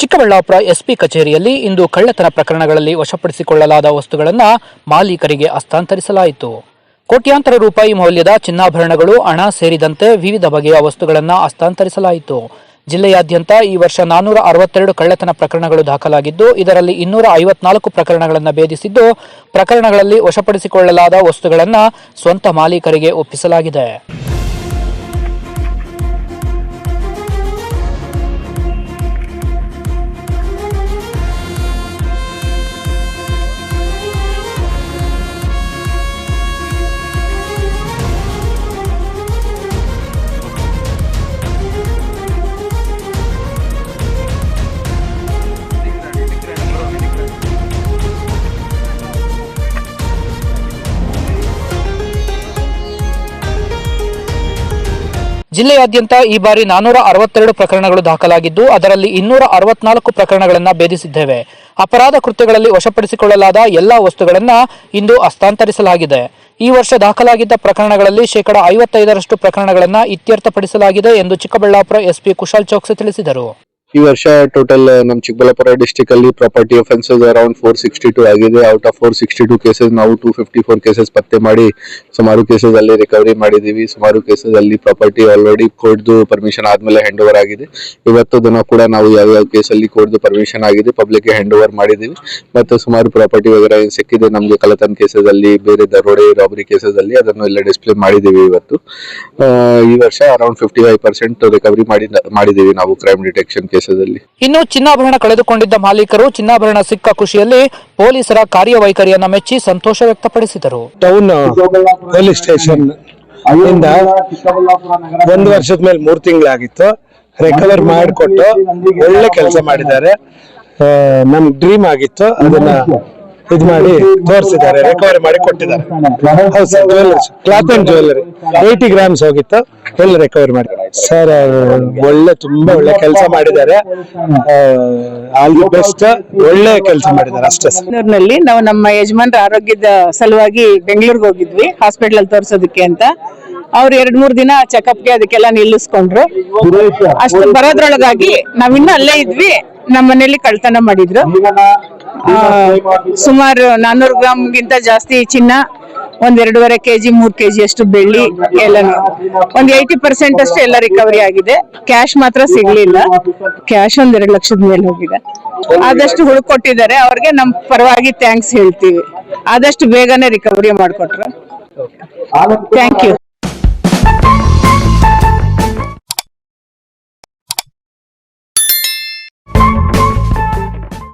Chikkaballapur SP ಕಚೇರಿಯಲ್ಲಿ ಇಂದು ಕಳ್ಳತನ ಪ್ರಕರಣಗಳಲ್ಲಿ ವಶಪಡಿಸಿಕೊಳ್ಳಲಾದ ವಸ್ತುಗಳನ್ನು ಮಾಲೀಕರಿಗೆ ಹಸ್ತಾಂತರಿಸಲಾಯಿತು. ಕೋಟ್ಯಾಂತರ ರೂಪಾಯಿ ಮೌಲ್ಯದ ಚಿನ್ನಾಭರಣಗಳು, ಹಣ ಸೇರಿದಂತೆ ವಿವಿಧ ಬಗೆಯ ವಸ್ತುಗಳನ್ನು ಹಸ್ತಾಂತರಿಸಲಾಯಿತು. ಜಿಲ್ಲೆಯಾದ್ಯಂತ ಈ ವರ್ಷ ನಾನೂರ ಅರವತ್ತೆರಡು ಕಳ್ಳತನ ಪ್ರಕರಣಗಳು ದಾಖಲಾಗಿದ್ದು, ಇದರಲ್ಲಿ ಇನ್ನೂರ ಐವತ್ನಾಲ್ಕು ಪ್ರಕರಣಗಳನ್ನು ಭೇದಿಸಿದ್ದು, ಪ್ರಕರಣಗಳಲ್ಲಿ ವಶಪಡಿಸಿಕೊಳ್ಳಲಾದ ವಸ್ತುಗಳನ್ನು ಸ್ವಂತ ಮಾಲೀಕರಿಗೆ ಒಪ್ಪಿಸಲಾಗಿದೆ. ಜಿಲ್ಲೆಯಾದ್ಯಂತ ಈ ಬಾರಿ ನಾನೂರ ಅರವತ್ತೆರಡು ಪ್ರಕರಣಗಳು ದಾಖಲಾಗಿದ್ದು, ಅದರಲ್ಲಿ ಇನ್ನೂರ ಅರವತ್ನಾಲ್ಕು ಪ್ರಕರಣಗಳನ್ನು ಭೇದಿಸಿದ್ದೇವೆ. ಅಪರಾಧ ಕೃತ್ಯಗಳಲ್ಲಿ ವಶಪಡಿಸಿಕೊಳ್ಳಲಾದ ಎಲ್ಲಾ ವಸ್ತುಗಳನ್ನು ಇಂದು ಹಸ್ತಾಂತರಿಸಲಾಗಿದೆ. ಈ ವರ್ಷ ದಾಖಲಾಗಿದ್ದ ಪ್ರಕರಣಗಳಲ್ಲಿ ಶೇಕಡಾ ಐವತ್ತೈದರಷ್ಟು ಪ್ರಕರಣಗಳನ್ನು ಇತ್ಯರ್ಥಪಡಿಸಲಾಗಿದೆ ಎಂದು ಚಿಕ್ಕಬಳ್ಳಾಪುರ ಎಸ್ಪಿ ಕುಶಾಲ್ ಚೌಕ್ಸಿ ತಿಳಿಸಿದರು. ಈ ವರ್ಷ ಟೋಟಲ್ ನಮ್ಮ ಚಿಕ್ಕಬಳ್ಳಾಪುರ ಡಿಸ್ಟಿಕ್ ಅಲ್ಲಿ property offences around four sixty two ಆಗಿದೆ. Out of four sixty two cases ನಾವು ಟೂ ಫಿಫ್ಟಿ ಫೋರ್ ಕೇಸಸ್ ಪತ್ತೆ ಮಾಡಿ, ಸುಮಾರು ಕೇಸಸ್ ಅಲ್ಲಿ ರಿಕವರಿ ಮಾಡಿದೀವಿ ಸುಮಾರು ಕೇಸಸ್ ಅಲ್ಲಿ ಪ್ರಾಪರ್ಟಿ ಆಲ್ರೆಡಿ ಕೋರ್ಟ್ದು ಪರ್ಮಿಷನ್ ಆದ್ಮೇಲೆ ಹ್ಯಾಂಡ್ ಓವರ್ ಆಗಿದೆ. ಇವತ್ತು ದಿನ ಕೂಡ ನಾವು ಯಾವ ಯಾವ ಕೇಸಲ್ಲಿ ಕೋರ್ಟ್ದು ಪರ್ಮಿಷನ್ ಆಗಿದೆ ಪಬ್ಲಿಕ್ಗೆ ಹ್ಯಾಂಡ್ ಓವರ್ ಮಾಡಿದೀವಿ ಮತ್ತು ಸುಮಾರು ಪ್ರಾಪರ್ಟಿ ವಗೇರೆ ಸಿಕ್ಕಿದೆ, ನಮಗೆ ಕಳ್ಳತನ ಕೇಸಸ್ ಅಲ್ಲಿ, ಬೇರೆ ದರೋಡೆ ರಾಬರಿ ಕೇಸಸ್ ಅಲ್ಲಿ ಅದನ್ನು ಎಲ್ಲ ಡಿಸ್ಪ್ಲೇ ಮಾಡಿದೀವಿ ಇವತ್ತು. ಈ ವರ್ಷ around fifty five percent recovery ಮಾಡಿ ಮಾಡಿದೀವಿ ನಾವು ಕ್ರೈಮ್ ಡಿಟೆಕ್ಷನ್ ಕೇಸಸ್ ಅಲ್ಲಿ ಇನ್ನು ಚಿನ್ನಾಭರಣ ಕಳೆದುಕೊಂಡಿದ್ದ ಮಾಲೀಕರು ಚಿನ್ನಾಭರಣ ಸಿಕ್ಕ ಖುಷಿಯಲ್ಲಿ ಪೊಲೀಸರ ಕಾರ್ಯವೈಖರಿಯನ್ನ ಮೆಚ್ಚಿ ಸಂತೋಷ ವ್ಯಕ್ತಪಡಿಸಿದರು. ಟೌನ್ ಪೊಲೀಸ್ ಸ್ಟೇಷನ್ ಅಲ್ಲಿಂದ ಒಂದು ವರ್ಷದ ಮೇಲೆ ಮೂರು ತಿಂಗಳಾಗಿತ್ತು. ರಿಕವರ್ ಮಾಡಿಕೊಟ್ಟು ಒಳ್ಳೆ ಕೆಲಸ ಮಾಡಿದ್ದಾರೆ. ಆ, ನಮ್ ಡ್ರೀಮ್ ಆಗಿತ್ತು. ಅದನ್ನ ಇದ್ ಮಾಡಿ ತೋರಿಸಿದ್ದಾರೆ. ರಿಕವರಿ ಮಾಡಿ ಕೊಟ್ಟಿದ್ದಾರೆ. ಹೌದು sir jewellers cloth and jewellery eighty grams ಹೋಗಿತ್ತು. ಎಲ್ಲ ರಿಕವರ್ ಮಾಡಿ. ಸರ್ ಒಳ್ಳೆ, ತುಂಬಾ ಒಳ್ಳೆ ಕೆಲಸ ಮಾಡಿದ್ದಾರೆ. ಆಲ್ ದಿ ಬೆಸ್ಟ್ ಒಳ್ಳೆ ಕೆಲಸ ಮಾಡಿದ್ದಾರೆ ಅಷ್ಟೇ ಬೆಂಗಳೂರಿನಲ್ಲಿ ನಾವು ನಮ್ಮ ಯಜಮಾನ್ರ ಆರೋಗ್ಯದ ಸಲುವಾಗಿ ಬೆಂಗಳೂರಿಗೆ ಹೋಗಿದ್ವಿ ಹಾಸ್ಪಿಟಲ್ ಅಲ್ಲಿ ತೋರ್ಸೋದಕ್ಕೆ ಅಂತ. ಅವ್ರು ಎರಡ್, ಮೂರ್ ದಿನ ಚೆಕಪ್ಗೆ ಅದಕ್ಕೆಲ್ಲ ನಿಲ್ಲಿಸ್ಕೊಂಡ್ರು. ಅಷ್ಟು ಬರೋದ್ರೊಳಗಾಗಿ ನಾವಿನ್ನ ಅಲ್ಲೇ ಇದ್ವಿ, ನಮ್ಮ ಮನೇಲಿ ಕಳ್ತನ ಮಾಡಿದ್ರು. ಸುಮಾರು ನಾನ್ನೂರು ಗ್ರಾಮ್ಗಿಂತ ಜಾಸ್ತಿ ಚಿನ್ನ ಒಂದ್ ಎರಡೂವರೆ ಕೆಜಿ, ಮೂರ್ ಕೆಜಿ ಅಷ್ಟು ಬೆಳ್ಳಿ ಎಲ್ಲಾನು ಒಂದ್ ಏಯ್ಟಿ ಪರ್ಸೆಂಟ್ ಅಷ್ಟು ಎಲ್ಲ ರಿಕವರಿ ಆಗಿದೆ. ಕ್ಯಾಶ್ ಮಾತ್ರ ಸಿಗ್ಲಿಲ್ಲ. ಕ್ಯಾಶ್ ಒಂದ್ ಎರಡು ಲಕ್ಷದ ಮೇಲೆ ಹೋಗಿದೆ. ಆದಷ್ಟು ಹುಡುಕೊಟ್ಟಿದ್ದಾರೆ ಅವ್ರಿಗೆ ನಮ್ ಪರವಾಗಿ ಥ್ಯಾಂಕ್ಸ್ ಹೇಳ್ತೀವಿ. ಆದಷ್ಟು ಬೇಗನೆ ರಿಕವರಿ ಮಾಡ್ಕೊಟ್ರು. Thank you